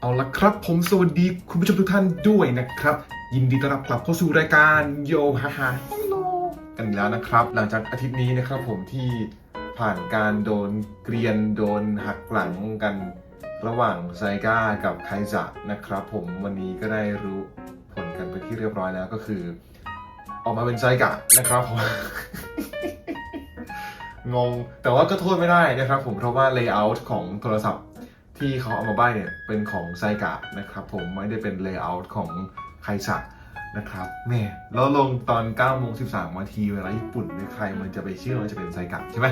เอาละครับ ผมสวัสดีคุณผู้ชมทุกท่านด้วยนะครับ ยินดีต้อนรับกลับเข้าสู่รายการโยฮาฮาฮัลโหลกันอีกแล้วนะครับ หลังจากอาทิตย์นี้นะครับผมที่ผ่านการโดนเกรียนโดนหักหลังกันระหว่างไซก้ากับไคจะนะครับ ผมวันนี้ก็ได้รู้ผลกันไปที่เรียบร้อยแล้วก็คือ ออกมาเป็นไซกะนะครับผมงงแต่ว่าก็โทษไม่ได้นะครับ ผมเพราะว่า layout ของโทรศัพท์ ที่เขาเอามาใบ้เนี่ยเป็นของไซกะนะครับ ผมไม่ได้เป็น layout ของไคซะนะครับแม่แล้วลงตอน9โมง13นาทีเวลาญี่ปุ่นเนี่ยใครมันจะไปเชื่อว่าจะเป็นไซกะใช่ไหม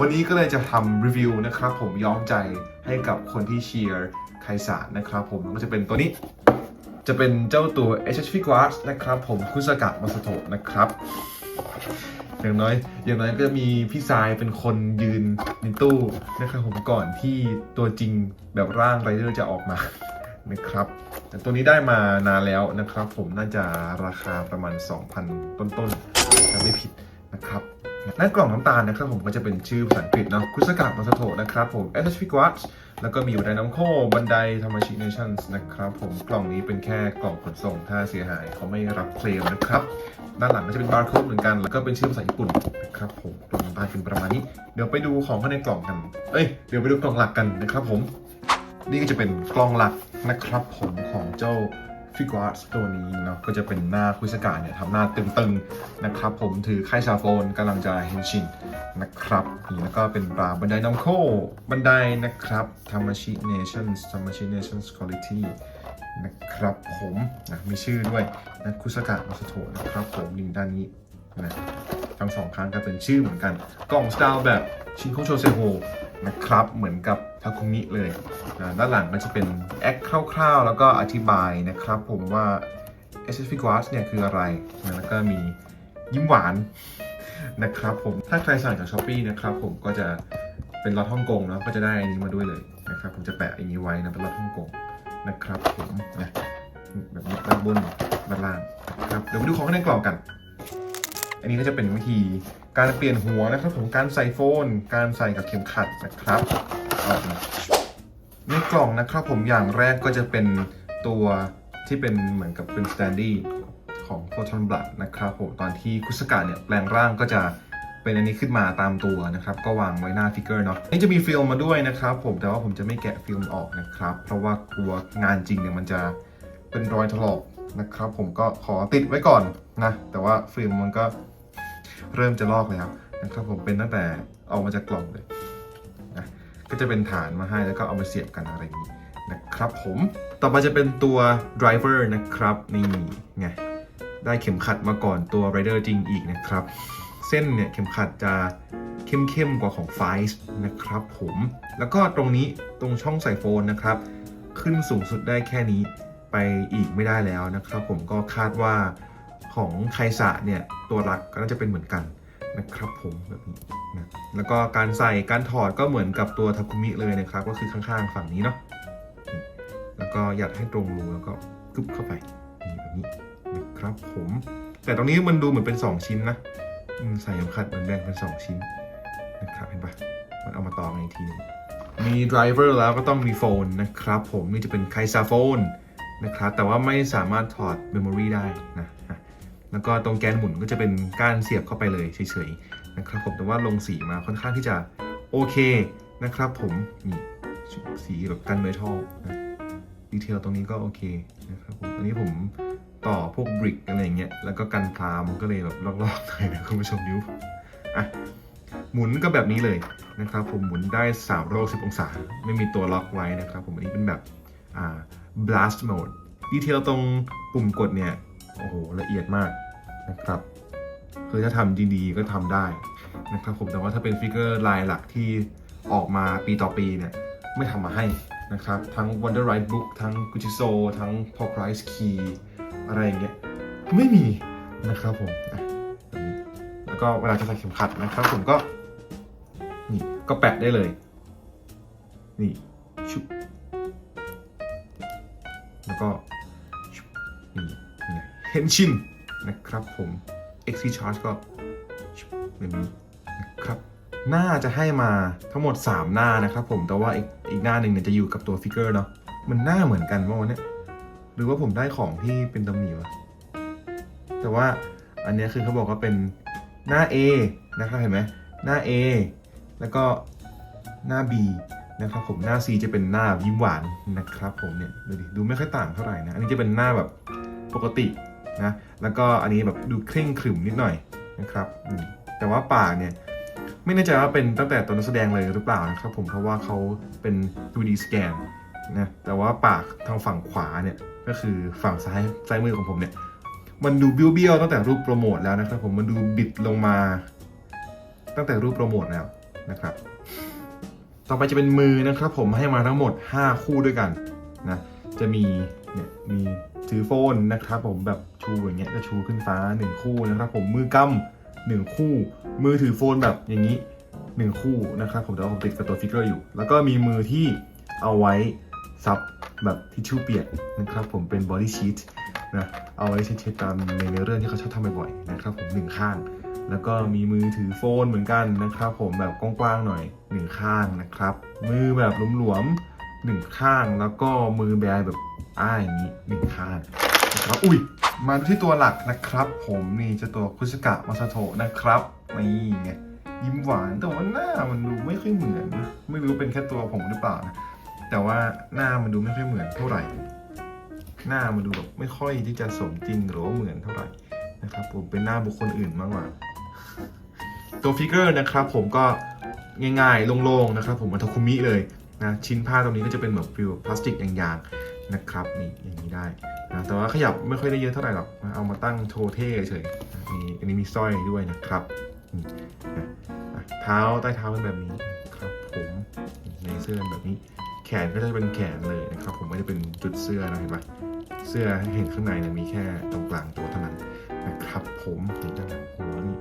วันนี้ก็เลยจะทำรีวิวนะครับ ผมย้อมใจให้กับคนที่เชียร์ไคซะนะครับ ผมก็จะเป็นตัวนี้ จะเป็นเจ้าตัว HHV Quartz นะครับ ผมคุสกะมาสโตะนะครับ อย่างน้อย อย่างน้อยก็จะมีพี่ทรายเป็นคนยืนในตู้นะครับผมก่อนที่ตัวจริงแบบร่างไรเดอร์จะออกมานะครับแต่ตัวนี้ได้มานานแล้วนะครับ ผมน่าจะราคาประมาณ 2,000 ต้นๆถ้าไม่ผิดนะครับ หน้ากล่องน้ำตาลนะครับผมก็จะเป็นชื่อภาษาอังกฤษเนาะคุสกะมาสโตะนะครับผม SHV Quartz แล้วก็มีบันไดน้ำโคบันไดธรรมชิเนชั่นนะครับผมกล่องนี้เป็นแค่กล่องขนส่งถ้าเสียหายเขาไม่รับเคลมนะครับ ด้านหลังก็จะเป็นบาร์โค้ดเหมือนกัน แล้วก็เป็นชื่อภาษาญี่ปุ่นนะครับผมกล่องตาเป็นประมาณนี้ เดี๋ยวไปดูของข้างในกล่องกัน เอ้ยเดี๋ยวไปดูกล่องหลักกันนะครับผม นี่ก็จะเป็นกล่องหลักนะครับผมของเจ้า ฟิกวาสตัวนี้เนาะก็จะเป็นหน้าคุสกาเนี่ยทำหน้าตึงๆนะครับ ผมถือไข่ซาโฟนกำลังจะเฮนชินนะครับนี่แล้วก็เป็นปลาบันไดน้ำโคบันไดนะครับธรรมชิเนชั่นธรรมชิเนชั่นคุณภาพนะครับผมนะมีชื่อด้วยนะคุสกะมาสโตนะครับผมลิงด้านนี้นะทั้งสองครั้งก็เป็นชื่อเหมือนกัน กล่องสไตล์แบบชินโคโชเซโฮ นะครับ เหมือนกับทาคุมิเลยนะด้านหลังก็จะเป็นแอคคร่าวๆ แล้วก็อธิบายนะครับผมว่า s s f g u a s เนี่ยคืออะไรนะแล้วก็มียิ้มหวานนะครับผม ถ้าใครสั่งจากช้อปปีนะครับผมก็จะเป็นรถฮ่องกงเนาะก็จะได้อันนี้มาด้วยเลยนะครับผมจะแปะอันนี้ไว้นะเป็นรถฮ่องกงนะครับผมนะแบบนี้ด้านบนด้านล่างนะครับเดี๋ยวมาดูของข้างในกล่องกัน อันนี้ก็จะเป็นวิธีการเปลี่ยนหัวนะครับผมการใส่โฟน การใส่กับเข็มขัดนะครับในกล่องนะครับผมอย่างแรกก็จะเป็นตัวที่เป็นเหมือนกับเป็นสแตนดี้ของโฟทอนบลัดนะครับผมตอนที่คุสกะเนี่ยแปลงร่างก็จะเป็นอันนี้ขึ้นมาตามตัวนะครับ ก็วางไว้หน้าฟิกเกอร์เนาะนี่จะมีฟิล์มมาด้วยนะครับผมแต่ว่าผมจะไม่แกะฟิล์มออกนะครับ เพราะว่ากลัวงานจริงเนี่ยมันจะเป็นรอยถลอกนะครับ ผมก็ขอติดไว้ก่อนนะ แต่ว่าฟิล์มมันก็ เริ่มจะลอกแล้วนะครับผมเป็นตั้งแต่เอามาจากกล่องเลยนะก็จะเป็นฐานมาให้แล้วก็เอามาเสียบกันอะไรอย่างนี้นะครับผมต่อไปจะเป็นตัว driver นะครับนี่ไงได้เข็มขัดมาก่อนตัว rider จริงอีกนะครับ เส้นเนี่ยเข็มขัดจะเข้มๆกว่าของไฟส์นะครับผมแล้วก็ตรงนี้ตรงช่องใส่โฟนนะครับ ขึ้นสูงสุดได้แค่นี้ไปอีกไม่ได้แล้วนะครับผมก็คาดว่า ของไคสะเนี่ยตัวหลักก็น่าจะเป็นเหมือนกันนะครับผมแบบนี้นะแล้วก็การใส่การถอดก็เหมือนกับตัวทาคุมิเลยนะครับ ก็คือข้างๆฝั่งนี้เนาะแล้วก็ยัดให้ตรงรูแล้วก็กึบเข้าไปนี่แบบนี้นะครับผม แต่ตรงนี้มันดูเหมือนเป็น 2 ชิ้นนะใส่เข็มขัดเหมือนแบ่งเป็น 2 ชิ้นนะครับเห็นปะมันเอามาต่อกันอีกทีนึงมีไดรเวอร์แล้วก็ต้องมีโฟนนะครับผมนี่จะเป็นไคซาโฟนนะครับแต่ว่าไม่สามารถถอดเมมโมรีได้นะ แล้วก็ตรงแกนหมุนก็จะเป็นก้านเสียบเข้าไปเลยเฉยๆนะครับผมแต่ว่าลงสีมาค่อนข้างที่จะโอเคนะครับผมนี่สีแบบกันเมทัลนะดีเทลตรงนี้ก็โอเคนะครับผมอันนี้ผมต่อพวกบริกอะไรอย่างเงี้ยแล้วก็กันพรามก็เลยแบบลอกๆหน่อยนะคุณผู้ชมนิ้วอะหมุนก็แบบนี้เลยนะครับผมหมุนได้3 6 0องศา ไม่มีตัวล็อกไว้นะครับผมอันนี้เป็นแบบอ่า blast mode ดีเทลตรงปุ่มกดเนี่ย โอ้โห ละเอียดมาก นะครับ คือถ้าทำดีๆก็ทำได้นะครับผมแต่ว่าถ้าเป็นฟิกเกอร์ลายหลักที่ออกมาปีต่อปีเนี่ย ไม่ทำมาให้นะครับ ทั้ง Wonder Ride Book ทั้ง Gucci ทั้ง p o c r i c e Key อะไรอย่างเงี้ยไม่มีนะครับผมแล้วก็เวลาจะใส่เข็มขัดนะครับผมก็นี่ก็แปะได้เลย นี่ชุบแล้วก็ชุบนี่ไงเฮนชิน นะครับผม XC Charge ก็แบบนี้นะครับหน่าจะให้มาทั้งหมด 3 หน้านะครับผมแต่ว่าอีกอีกหน้าหนึ่งเนี่ยจะอยู่กับตัวฟิกเกอร์เนาะมันหน้าเหมือนกันว่าวันนี้หรือว่าผมได้ของที่เป็นตำหนิวะแต่ว่าอันนี้คือเขาบอกว่าเป็นหน้า A นะครับเห็นไหมหน้า A แล้วก็หน้า B นะครับผมหน้า C จะเป็นหน้ายิ้มหวานนะครับผมเนี่ยดูดิดูไม่ค่อยต่างเท่าไหร่นะ อันนี้จะเป็นหน้าแบบปกติ นะแล้วก็อันนี้แบบดูเคร่งขรึมนิดหน่อยนะครับแต่ว่าปากเนี่ยไม่แน่ใจว่าเป็นตั้งแต่ตัวนักแสดงเลยหรือเปล่านะครับผมเพราะว่าเขาเป็น 2D สแกนนะแต่ว่าปากทางฝั่งขวาเนี่ยก็คือฝั่งซ้ายซ้ายมือของผมเนี่ยมันดูเบี้ยวๆตั้งแต่รูปโปรโมทแล้วนะครับผมมันดูบิดลงมา ตั้งแต่รูปโปรโมทแล้วนะครับ ต่อไปจะเป็นมือนะครับผมให้มาทั้งหมด 5 คู่ด้วยกันนะจะมีเนี่ยมี ถือโฟนนะครับผมแบบชูอย่างเงี้ยจะชูขึ้นฟ้า 1 คู่นะครับผมมือกำหนึ่งคู่ มือถือโฟนแบบอย่างนี้ 1 คู่นะครับผมแต่ว่าผมติดกับตัวฟิกเกอร์อยู่ แล้วก็มีมือที่เอาไว้ซับแบบทิชชู่เปียกนะครับผมเป็นบอดี้ชีทนะเอาไว้เช็ดๆตามในเรื่องที่เขาชอบทำบ่อยๆนะครับผมหนึ่งข้างแล้วก็มีมือถือโฟนเหมือนกันนะครับ ผมแบบกว้างๆหน่อยหนึ่งข้างนะครับ มือแบบหลวมๆหนึ่งข้างแล้วก็มือแบนแบบ อ้าอย่างนี้หนึ่งข้างนะครับอุ้ยมาที่ตัวหลักนะครับ ผมนี่จะตัวคุสกะมาซาโตะนะครับนี่ไงยิ้มหวานแต่ว่าหน้ามันดูไม่ค่อยเหมือนไม่รู้เป็นแค่ตัวผมหรือเปล่านะแต่ว่าหน้ามันดูไม่ค่อยเหมือนเท่าไหร่ หน้ามันดูแบบไม่ค่อยที่จะสมจริงหรือว่าเหมือนเท่าไหร่นะครับผมเป็นหน้าบุคคลอื่นมากกว่าตัวฟิกเกอร์นะครับ ผมก็ง่ายๆโล่งๆนะครับ ผมมันทาคุมิเลยนะชิ้นผ้าตรงนี้ก็จะเป็นแบบฟิลพลาสติกอย่างๆ นะครับนี่อย่างนี้ได้นะแต่ว่าขยับไม่ค่อยได้เยอะเท่าไหร่หรอกเอามาตั้งโชว์เท่เฉยมีอันนี้มีสร้อยด้วยนะครับเท้าใต้เท้าเป็นแบบนี้ครับผมในเสื้อเป็นแบบนี้ แขนก็จะเป็นแขนเลยนะครับผมไม่ได้เป็นจุดเสื้อนะเห็นปะเสื้อเห็นข้างในเนี่ยมีแค่ตรงกลางตัวเท่านั้นนะครับผมนี่ด้านหลังหัวนี่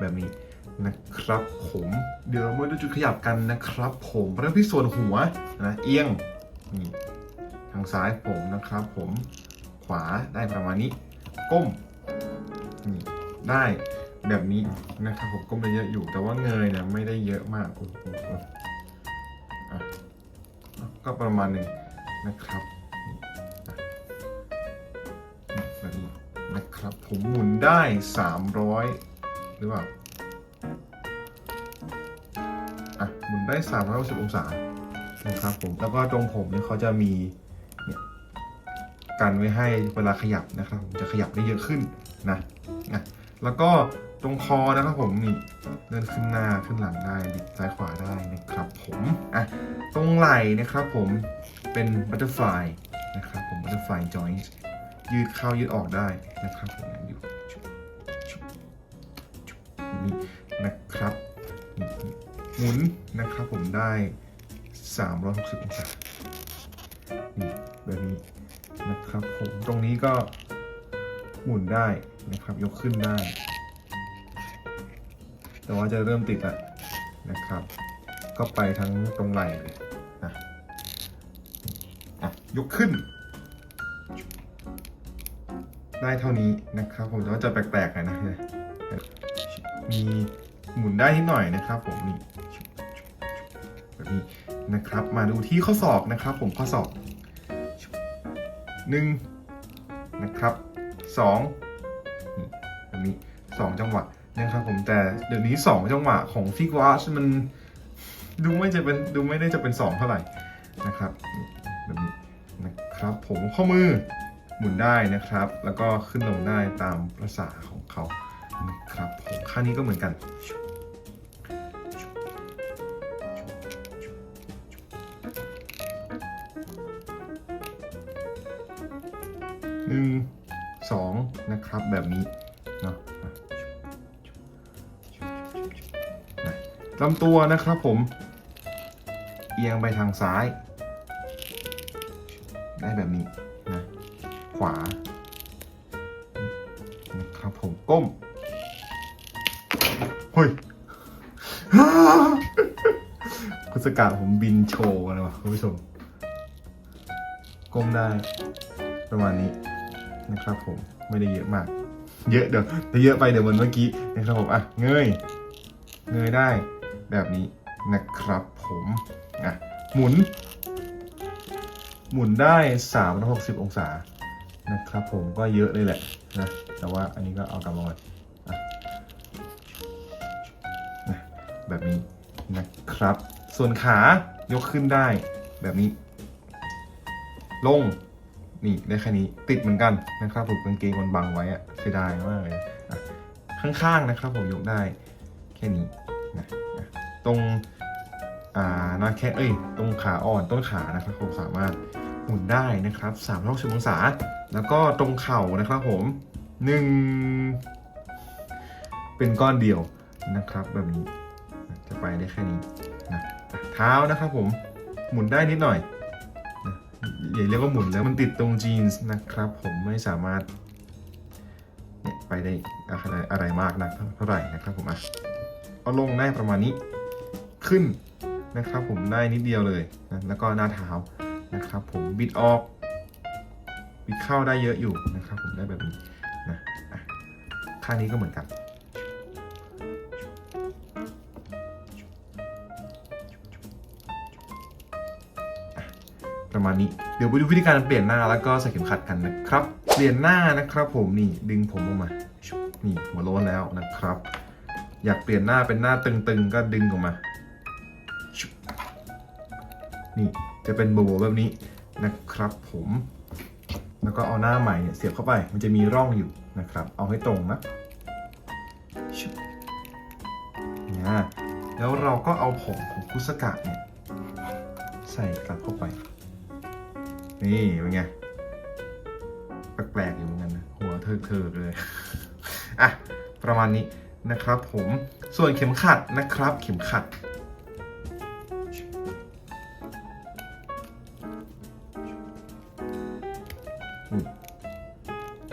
แบบนี้ นะครับผมเดี๋ยวเรามาดูจุดขยับกันนะครับผมเริ่มที่ส่วนหัวนะเอียงนี่ทางซ้ายผมนะครับผมขวาได้ประมาณนี้ ก้มนี่ได้แบบนี้นะครับผมก้มไดเยอะอยู่แต่ว่าเงยเนี่ยไม่ได้เยอะมากโอ้โหก็ประมาณหนึ่งนะครับแบบนี้นะครับผมหมุนได้ 300 หรือเปล่า ได้360องศานะครับผมแล้วก็ตรงผมเนี่ยเขาจะมีเนี่ยกันไว้ให้เวลาขยับนะครับผมจะขยับได้เยอะขึ้นนะนะแล้วก็ตรงคอนะครับผมนี่เลื่อนขึ้นหน้าขึ้นหลังได้บิดซ้ายขวาได้นะครับผมอะตรงไหล่นะครับผมเป็นบัตเตอร์ฟลายนะครับผมบัตเตอร์ฟลายจอยน์ยืดเข้ายืดออกได้นะครับผมอยู่นี่นะครับนี่ หมุนนะครับผมได้ 360องศาแบบนี้นะครับผมตรงนี้ก็หมุนได้นะครับยกขึ้นได้ แต่ว่าจะเริ่มติดแล้วนะครับ ก็ไปทั้งตรงไหล่เลยนะอะยกขึ้น ได้เท่านี้นะครับ ผมแต่ว่าจะแปลกๆหน่อยนะมีหมุนได้นิดหน่อยนะครับผมนี่ นี้นะครับ มาดูที่ข้อศอกนะครับ ผมข้อศอกหนึ่งนะครับสองนี่แบบนี้สองจังหวะนะครับผมแต่เดี๋ยวนี้สองจังหวะของฟิกวาชมันดูไม่จะเป็นดูไม่ได้จะเป็นสองเท่าไหร่นะครับนี่แบบนี้นะครับผมข้อมือหมุนได้นะครับ แล้วก็ขึ้นลงได้ตามภาษาของเขานะครับผมข้านี้ก็เหมือนกัน นึ่งสองนะครับแบบนี้เนาะลำตัวนะครับผม เอียงไปทางซ้าย ได้แบบนี้นะขวานะครับผมก้มเฮ้ยคุณสกาผมบินโชว์กันเลยวะคุณผู้ชม ก้มได้ประมาณนี้ นะครับผมไม่ได้เยอะมาก เยอะเดี๋ยวถ้าเยอะไปเดี๋ยวเหมันเมื่อกี้นะครับผมอะเงยเงยได้แบบนี้นะครับผมอะหมุน หมุนได้ 360 องศานะครับผมก็เยอะเลยแหละนะแต่ว่าอันนี้ก็เอากลับมาก่อนอะนะแบบนี้นะครับ ส่วนขายกขึ้นได้แบบนี้ ลง นี่ได้แค่นี้ติดเหมือนกันนะครับผมกางเกงมันบังไว้อะเสียดายมากเลยข้างๆนะครับผมยกได้แค่นี้นะตรงอ่าหน้าแค่เอ้ยตรงขาอ่อนต้นขานะครับผมสามารถหมุนได้นะครับ3ามร้อยสิบองศา แล้วก็ตรงเข่านะครับผมหนึ่งเป็นก้อนเดียวนะครับแบบนี้จะไปได้แค่นี้นะเท้านะครับผมหมุนได้นิดหน่อย อย่าเรียกว่าหมุนแล้วมันติดตรงจีนส์นะครับ ผมไม่สามารถเนี่ยไปได้อะไรอะไรมากนักเท่าไหร่นะครับผมอะเอาลงได้ประมาณนี้ขึ้นนะครับ ผมได้นิดเดียวเลยนะแล้วก็หน้าเท้านะครับ ผมบิดออก บิดเข้าได้เยอะอยู่นะครับ ผมได้แบบนี้นะะข้างนี้ก็เหมือนกัน ประมาณนี้ เดี๋ยวไปดูวิธีการเปลี่ยนหน้าแล้วก็ใส่เข็มขัดกันนะครับ เปลี่ยนหน้านะครับผมนี่ดึงผมออกมา นี่หัวโล้นแล้วนะครับ อยากเปลี่ยนหน้าเป็นหน้าตึงๆ ก็ดึงออกมา นี่จะเป็นโบว์แบบนี้นะครับผม แล้วก็เอาหน้าใหม่เนี่ยเสียบเข้าไป มันจะมีร่องอยู่นะครับ เอาให้ตรงนะนี่แล้วเราก็เอาผมของคุสกะเนี่ยใส่กลับเข้าไป นี่เป็นไงแปลกๆอยู่เหมือนกันนะหัวเถิกๆเลย อะ ประมาณนี้นะครับผมส่วนเข็มขัดนะครับ เข็มขัด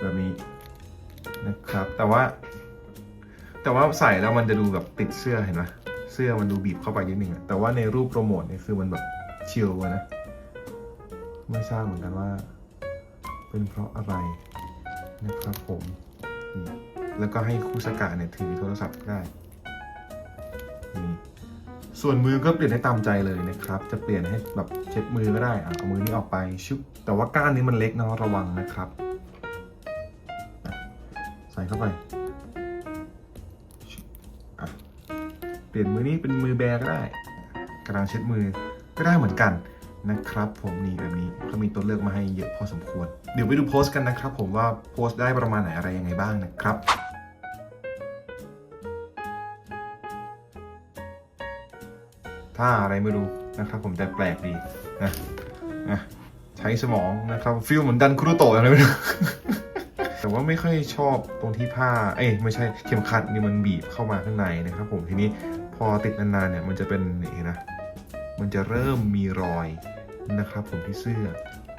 แบบนี้นะครับ แต่ว่า แต่ว่าใส่แล้วมันจะดูแบบติดเสื้อเห็นไหมเสื้อมันดูบีบเข้าไปนิดนึงอะแต่ว่าในรูปโปรโมทเนี่ยคือมันแบบเชิลอะนะ ไม่ทราบเหมือนกันว่า เป็นเพราะอะไรนะครับผมแล้วก็ให้คุสกะเนี่ยถือโทรศัพท์ได้นี่ส่วนมือก็เปลี่ยนให้ตามใจเลยนะครับ จะเปลี่ยนให้แบบเช็ดมือก็ได้อะเอามือนี้ออกไปชุบแต่ว่าก้านนี้มันเล็กเนาะระวังนะครับ ใส่เข้าไปเปลี่ยนมือนี้เป็นมือแบก็ได้ กระดางเช็ดมือก็ได้เหมือนกัน นะครับผมนี่แบบนี้เขามีตัวเลือกมาให้เยอะพอสมควร เดี๋ยวไปดูโพสต์กันนะครับผมว่าโพสต์ได้ประมาณไหนอะไรยังไงบ้างนะครับถ้าอะไรไม่รู้นะครับผมแต่แปลกดีนะนะใช้สมองนะครับฟิลเหมือนดันคุรุโตะอะไรไม่รู้แต่ว่าไม่ค่อยชอบตรงที่ผ้า เอ้ยไม่ใช่เข็มขัดนี่มันบีบเข้ามาข้างในนะครับผมทีนี้พอติดนานๆเนี่ยมันจะเป็นนี่นะมันจะเริ่มมีรอย นะครับ ผมที่เสื้อ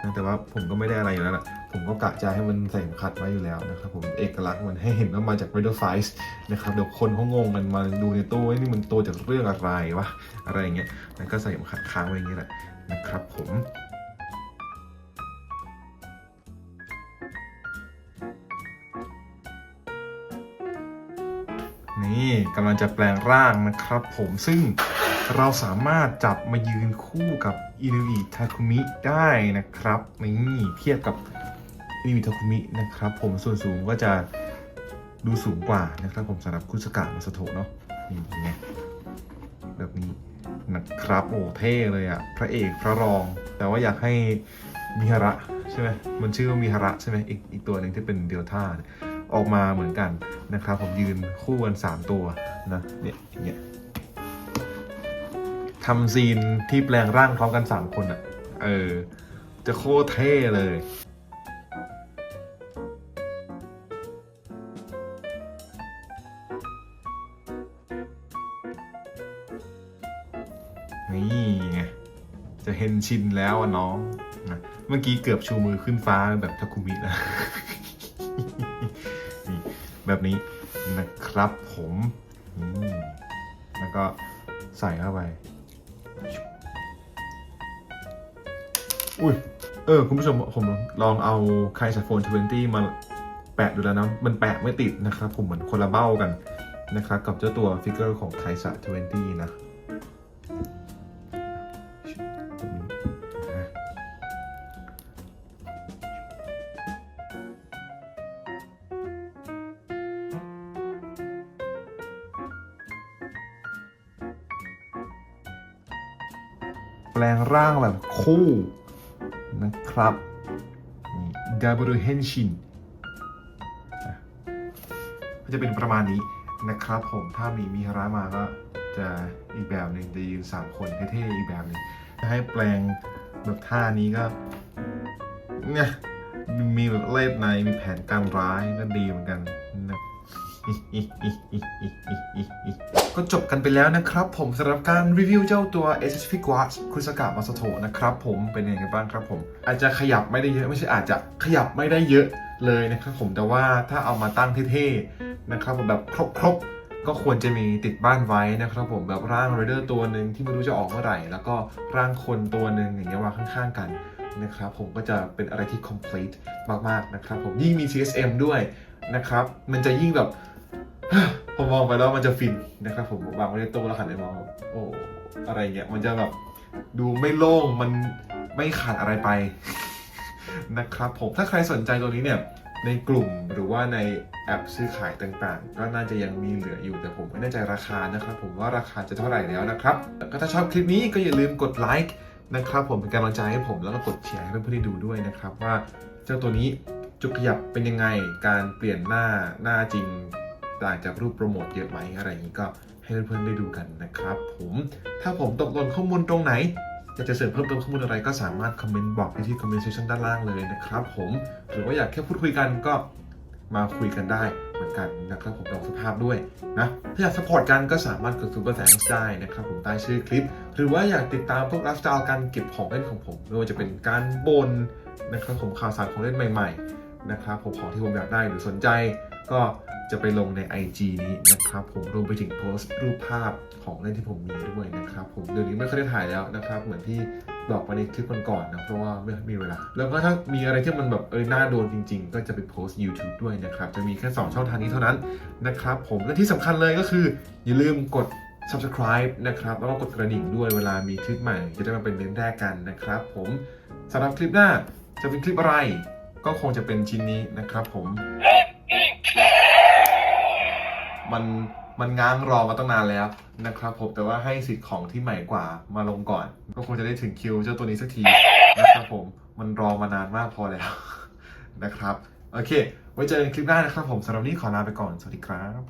นะแต่ว่าผมก็ไม่ได้อะไรอยู่แล้วล่ะผมก็กะจะให้มันใส่ขัดไว้อยู่แล้วนะครับผมเอกลักษณ์มันให้เห็นว่ามาจาก r e d o f i c e นะครับเดี๋ยวคนเขางงกันมาดูในตู้ว่านี่มันตัวจากเรื่องอะไรวะอะไรอย่างเงี้ยแล้วก็ใส่ข็มขัดค้างไว้อย่างนี้แหละนะครับผมนี่กำลังจะแปลงร่างนะครับผมซึ่ง เราสามารถจับมายืนคู่กับอินุอิทาคุมิได้นะครับนี่เทียบกับอินุอิทาคุมินะครับ ผมส่วนสูงก็จะดูสูงกว่านะครับ ผมสำหรับคุสกะมาสโตะเนาะนี่ไงแบบนี้นะครับโอ้เท่เลยอะพระเอกพระรอง แต่ว่าอยากให้มิฮาระใช่ไหมมันชื่อว่ามิฮาระใช่ไหมอีกอีกตัวหนึ่งที่เป็นเดลต้าออกมาเหมือนกันนะครับ ผมยืนคู่กัน3ตัวนะเนี่ยอย่างเงี้ย ทำซีนที่แปลงร่างพร้อมกัน3คนอะ่ะ เออ จะโคตรเท่เลย นี่ไง จะเห็นชินแล้วอะน้องนะเมื่อกี้เกือบชูมือขึ้นฟ้าแบบทาคุมิแล้วนี่แบบนี้นะครับผมนี่แล้วก็ใส่เข้าไป อุ้ย เออ คุณผู้ชมผมลองเอาไคสโฟน20 มาแปะดูแล้วนะ มันแปะไม่ติดนะครับ ผมเหมือนคนละเบ้ากันนะครับ กับเจ้าตัวฟิกเกอร์ของไคซะ20นะตรงนี้นะแปลงร่างแบบคู่ นะครับดาบรูเฮนชินก็จะเป็นประมาณนี้นะครับผมถ้ามีมิฮาระมาก็จะอีกแบบหนึ่งจะยืนสามคนเท่ๆอีกแบบหนึ่งถ้าให้แปลงแบบท่านี้ก็เนี่ยมีแบบเล่ห์ในมีแผนการร้ายก็ดีเหมือนกัน ก็จบกันไปแล้วนะครับ ผมสำหรับการรีวิวเจ้าตัว SHP Quartz คุสกะมาสโตนะครับผมเป็นยังไงบ้างครับผม อาจจะขยับไม่ได้เยอะ ไม่ใช่อาจจะขยับไม่ได้เยอะเลยนะครับผมแต่ว่าถ้าเอามาตั้งเท่ๆนะครับผมแบบครบๆ ก็ควรจะมีติดบ้านไว้นะครับผมแบบร่างเรเดอร์ตัวหนึ่งที่ไม่รู้จะออกเมื่อไหร่ แล้วก็ร่างคนตัวหนึ่งอย่างเงี้ยวางข้าง ๆ กันนะครับผมก็จะเป็นอะไรที่ complete มากๆนะครับผมยิ่งมี CSM ด้วยนะครับ มันจะยิ่งแบบ ผมมองไปแล้วมันจะฟินนะครับผมวางไว้ในโต๊ะแล้วหันไปมองโอ้อะไรเงี้ยมันจะแบบดูไม่โล่งมันไม่ขาดอะไรไปนะครับผมถ้าใครสนใจตัวนี้เนี่ยในกลุ่มหรือว่าในแอปซื้อขายต่างๆ ก็น่าจะยังมีเหลืออยู่แต่ผมไม่แน่ใจราคานะครับ ผมว่าราคาจะเท่าไหร่แล้วนะครับก็ถ้าชอบคลิปนี้ก็อย่าลืมกดไลค์นะครับผมเป็นกำลังใจให้ผมแล้วก็กดแชร์ให้เพื่อนๆด้ดูด้วยนะครับว่าเจ้าตัวนี้จุกขยับเป็นยังไงการเปลี่ยนหน้าหน้าจริง ต่างจากรูปโปรโมทเยอะไหมอะไรอย่างนี้ก็ให้เพื่อนๆได้ดูกันนะครับ ผมถ้าผมตกหล่นข้อมูลตรงไหนอยากจะเสริมเพิ่มเติมข้อมูลอะไรก็สามารถคอมเมนต์บอกไปที่คอมเมนต์เซสชันด้านล่างเลยนะครับผมหรือว่าอยากแค่พูดคุยกันก็มาคุยกันได้เหมือนกันนะครับผมลองสภาพด้วยนะถ้าอยากสปอร์ตกันก็สามารถกดซูเปอร์แซงได้นะครับผมใต้ชื่อคลิป หรือว่าอยากติดตามพวกไลฟ์สไตล์การเก็บของเล่นของผมไม่ว่าจะเป็นการบนนะครับผมข่าวสารของเล่นใหม่ ๆ นะครับผมของที่ผมอยากได้หรือสนใจ ก็จะไปลงใน IG นี้นะครับผมรวมไปถึงโพสต์รูปภาพของเล่นที่ผมมีด้วยนะครับผมเดี๋ยวนี้ไม่ค่อยได้ถ่ายแล้วนะครับ เหมือนที่บอกไปในคลิปก่อนๆนะเพราะว่าไม่มีเวลา แล้วก็ถ้ามีอะไรที่มันแบบเออน่าโดนจริง ๆ ก็จะไปโพสต์ YouTube ด้วยนะครับ จะมีแค่ 2 ช่องทางนี้เท่านั้นนะครับผมและที่สำคัญเลยก็คือ อย่าลืมกด subscribe นะครับ แล้วก็กดกระดิ่งด้วยเวลามีคลิปใหม่ จะได้มาเป็นเรื่องแรกกันนะครับผมสำหรับคลิปหน้าจะเป็นคลิปอะไร ก็คงจะเป็นชิ้นนี้นะครับผม มันมันง้างรอมาตั้งนานแล้วนะครับผมแต่ว่าให้สิทธิ์ของที่ใหม่กว่ามาลงก่อน ก็คงจะได้ถึงคิวเจ้าตัวนี้สักทีนะครับผมมันรอมานานมากพอแล้วนะครับ โอเค ไว้เจอกันคลิปหน้านะครับผมสำหรับนนี้ขอลาไปก่อน สวัสดีครับ